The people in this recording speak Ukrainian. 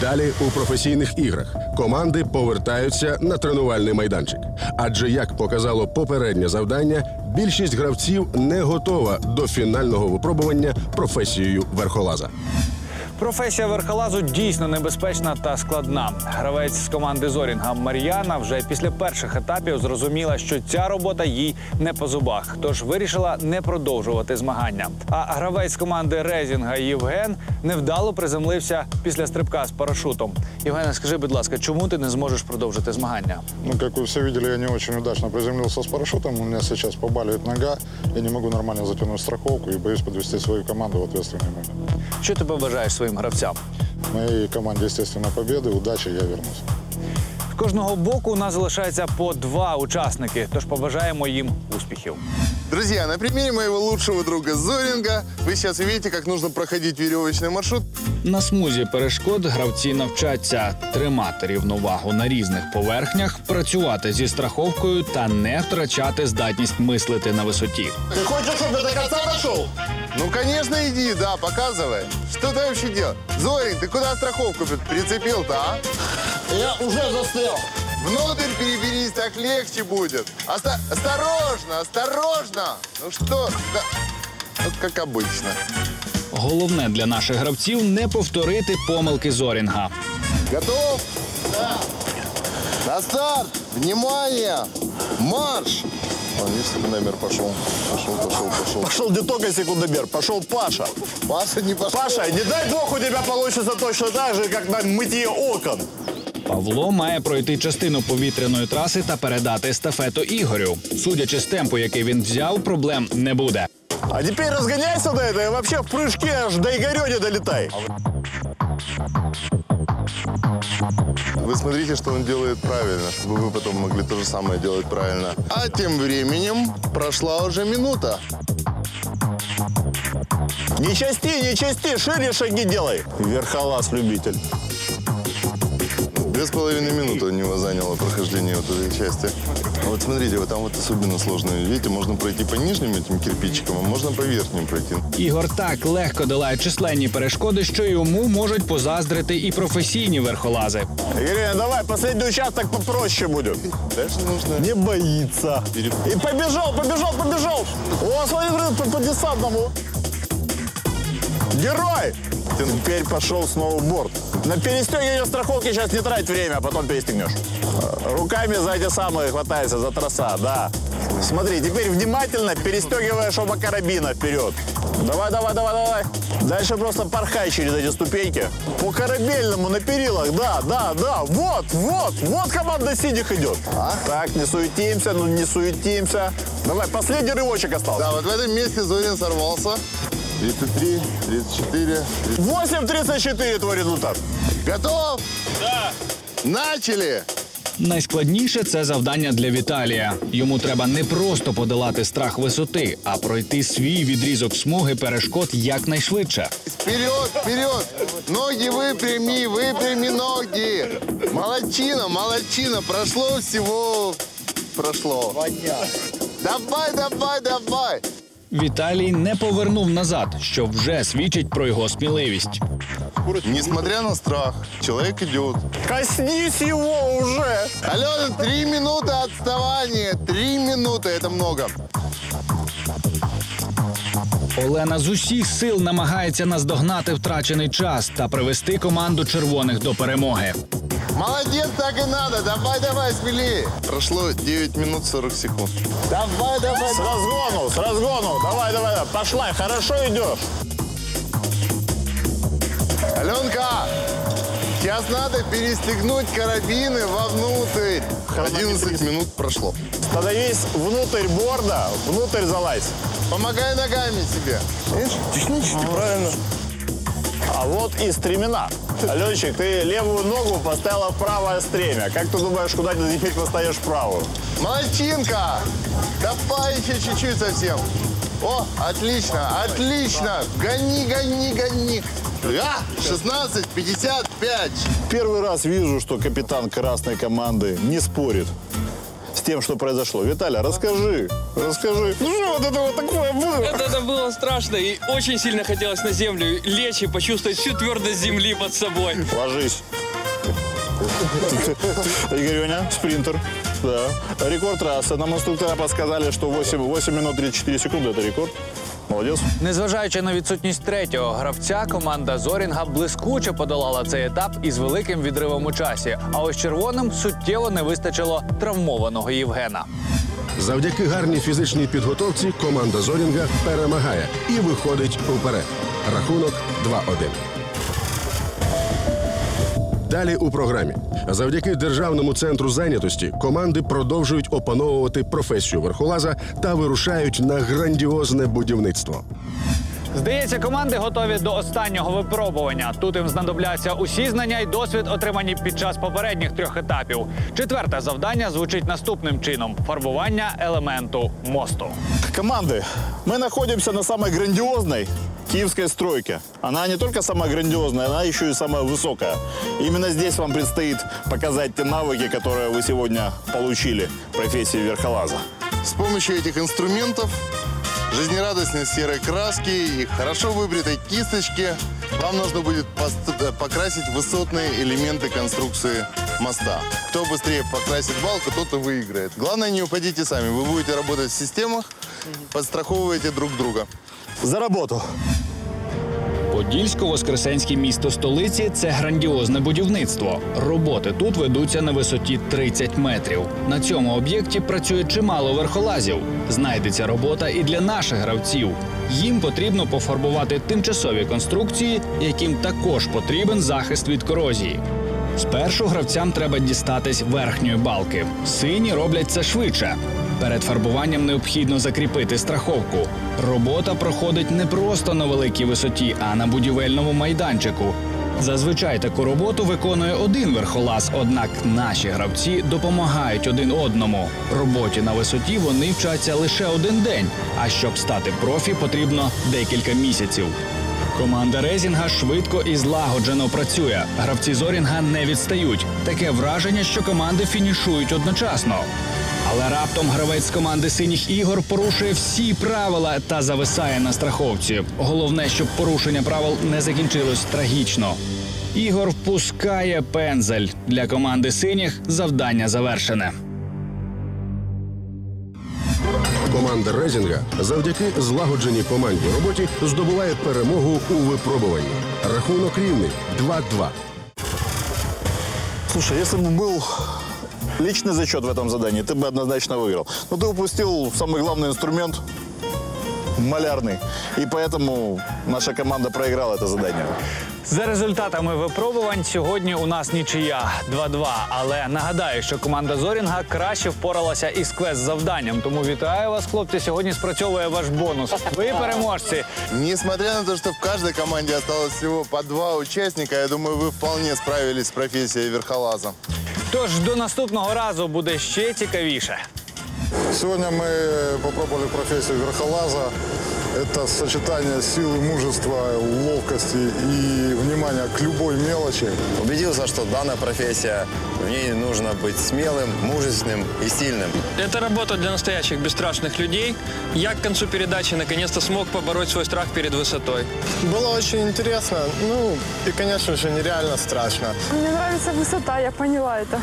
Далі у професійних іграх команди повертаються на тренувальний майданчик. Адже, як показало попереднє завдання, більшість гравців не готова до фінального випробування професією верхолаза. Професія верхолазу дійсно небезпечна та складна. Гравець з команди Зорінга Мар'яна вже після перших етапів зрозуміла, що ця робота їй не по зубах, тож вирішила не продовжувати змагання. А гравець команди Резінга Євген невдало приземлився після стрибка з парашутом. Євгене, скажи, будь ласка, чому ти не зможеш продовжити змагання? Ну, как вы все видели, я не очень удачно приземлился с парашютом. У меня сейчас побаливает нога. Я не могу нормально затянуть страховку и боюсь подвести свою команду в ответственный момент. Що ти побажаєш своїм гравцям? Моей команде, естественно, победы, удачи, я вернусь З кожного боку у нас залишається по два учасники, тож побажаємо їм успіхів. Друзья, на примере моего лучшего друга Зоринга вы сейчас увидите, как нужно проходить веревочный маршрут. На смузі перешкод гравці навчаться тримати рівновагу на різних поверхнях, працювати зі страховкою та не втрачати здатність мислити на висоті. Ты хочешь, чтобы я до конца дошел? Ну, конечно, иди, да, показывай. Что ты вообще делал? Зорин, ты куда страховку прицепил-то, а? Я уже застрял. Внутрь переберись, так легче будет. Оста- осторожно, осторожно. Ну что, да- вот как обычно. Головне для наших гравців не повторити помилки Зорінга. Готов? Да. На старт! Внимание! Марш! Вон, видишь, номер пошел. Пошел, пошел, пошел. Пошел не только секундомер, пошел Паша. Паша не пошел. Паша, не дай бог у тебя получится точно так же, как на мытье окон. Павло має пройти частину повітряної траси та передати естафету Ігорю. Судячи з темпу, який він взяв, проблем не буде. А теперь разгоняйся до этого и вообще в прыжке аж до Игоря не долетай. Вы смотрите, что он делает правильно, чтобы вы потом могли то же самое делать правильно. А тем временем прошла уже минута. Не части, не части, шире шаги делай. Верхолаз любитель. Две с половиной минуты у него заняло прохождение вот этой части. А вот смотрите, вот там вот особенно сложно. Видите, можно пройти по нижним этим кирпичикам, а можно по верхним пройти. Ігор так легко долає численні перешкоди, що йому можуть позаздрити і професійні верхолази. Игоря, давай, последний участок попроще будет. Дальше нужно... Не боится. И побежал, побежал, побежал. О, смотри, смотри, по, по десантному. Герой! Теперь пошел сноуборд. На перестегивание страховки сейчас не трать время, а потом перестегнешь. Э, Руками за эти самые хватайся, за троса, да. Смотри, теперь внимательно перестегиваешь оба карабина вперед. Давай, давай, давай, давай. Дальше просто порхай через эти ступеньки. По корабельному, на перилах, да, да, да. Вот, вот, вот команда синих идет. Так, не суетимся, ну не суетимся. Давай, последний рывочек остался. Да, вот в этом месте Зорин сорвался. 33, 34. 8.34 твой результат. Готов? Да. Начали! Найскладніше це завдання для Віталія. Йому треба не просто подолати страх висоти, а пройти свій відрізок смуги перешкод якнайшвидше. Вперед, вперед! Ноги выпрями, выпрями ноги! Молодчина, молодчина! Прошло всего... Прошло. Давай, давай, давай! Віталій не повернув назад, що вже свідчить про його сміливість. Несмотря на страх, человек идет. Коснись его уже. Алена, три минуты отставания. Три минуты, это много. Олена з усіх сил намагається наздогнати втрачений час та привести команду червоних до перемоги. Молодец, так и надо. Давай, давай, смелее. Прошло 9 минут 40 секунд. Давай, давай. С разгону, с разгону. Давай, давай, давай. Пошла, хорошо идешь. Аленка, сейчас надо перестегнуть карабины вовнутрь. 11 минут прошло. Становись внутрь борда, внутрь залазь. Помогай ногами себе. Видишь, технически правильно. А вот и стремена. Аленчик, ты левую ногу поставила в правое стремя. Как ты думаешь, куда ты теперь поставишь правую? Молодчинка! Давай еще чуть-чуть совсем. О, отлично, отлично. Гони, гони, гони. А, 16, 55. Первый раз вижу, что капитан красной команды не спорит. С тем, что произошло. Виталя, расскажи, расскажи. Ну что вот это вот такое было? Это, это было страшно и очень сильно хотелось на землю лечь и почувствовать всю твердость земли под собой. Ложись. Игорюня, спринтер. Да. Рекорд трассы. Нам инструктора подсказали, что 8, 8 минут 34 секунды – это рекорд. Молодец. Незважаючи на відсутність третього гравця, команда Зорінга блискуче подолала цей етап із великим відривом у часі. А ось червоним суттєво не вистачило травмованого Євгена. Завдяки гарній фізичній підготовці команда Зорінга перемагає і виходить уперед. Рахунок 2-1. Далі у програмі. Завдяки державному центру зайнятості команди продовжують опановувати професію верхолаза та вирушають на грандіозне будівництво. Здається, команди готові до останнього випробування. Тут їм знадобляться усі знання і досвід, отримані під час попередніх трьох етапів. Четверте завдання звучить наступним чином: фарбування елементу мосту. Команды, мы находимся на самой грандиозной киевской стройке. Она не только самая грандиозная, она еще и самая высокая. Именно здесь вам предстоит показать те навыки, которые вы сегодня получили в профессии верхолаза. С помощью этих инструментов, жизнерадостной серой краски и хорошо выбритой кисточки вам нужно будет э, покрасить высотные элементы конструкции моста. Кто быстрее покрасит балку, тот и выиграет. Главное, не упадите сами. Вы будете работать в системах, подстраховываете друг друга. За работу! Подільсько-Воскресенське місто столиці це грандіозне будівництво. Роботи тут ведуться на висоті 30 метрів. На цьому об'єкті працює чимало верхолазів. Знайдеться робота і для наших гравців. Їм потрібно пофарбувати тимчасові конструкції, яким також потрібен захист від корозії. Спершу гравцям треба дістатись верхньої балки. Сині роблять це швидше. Перед фарбуванням необхідно закріпити страховку. Робота проходить не просто на великій висоті, а на будівельному майданчику. Зазвичай таку роботу виконує один верхолаз, однак наші гравці допомагають один одному. Роботі на висоті вони вчаться лише один день. А щоб стати профі, потрібно декілька місяців. Команда Резінга швидко і злагоджено працює. Гравці Зорінга не відстають. Таке враження, що команди фінішують одночасно. Але раптом гравець команди синіх ігор порушує всі правила та зависає на страховці. Головне, щоб порушення правил не закінчилось трагічно. Ігор впускає пензель. Для команди синіх завдання завершене. Команда Резінга завдяки злагодженій командній роботі здобуває перемогу у випробуванні. Рахунок рівний 2-2. Слушай, если бы был личный зачет в этом задании, ты бы однозначно выиграл. Но ты упустил самый главный инструмент – малярный. И поэтому наша команда проиграла это задание. За результатами випробувань сьогодні у нас нічия 2-2. Але нагадаю, що команда Зорінга краще впоралася із квест-завданням. Тому вітаю вас, хлопці. Сьогодні спрацьовує ваш бонус. Ви переможці. Несмотря на то, что в каждой команде осталось всего по два участника, я думаю, вы вполне справились с профессией верхолаза. Тож до наступного разу буде ще цікавіше. Сьогодні ми спробували професію верхолаза. Это сочетание силы, мужества, ловкости и внимания к любой мелочи. Убедился, что данная профессия, в ней нужно быть смелым, мужественным и сильным. Это работа для настоящих бесстрашных людей. Я к концу передачи наконец-то смог побороть свой страх перед высотой. Было очень интересно, ну и, конечно же, нереально страшно. Мне нравится высота, я поняла это.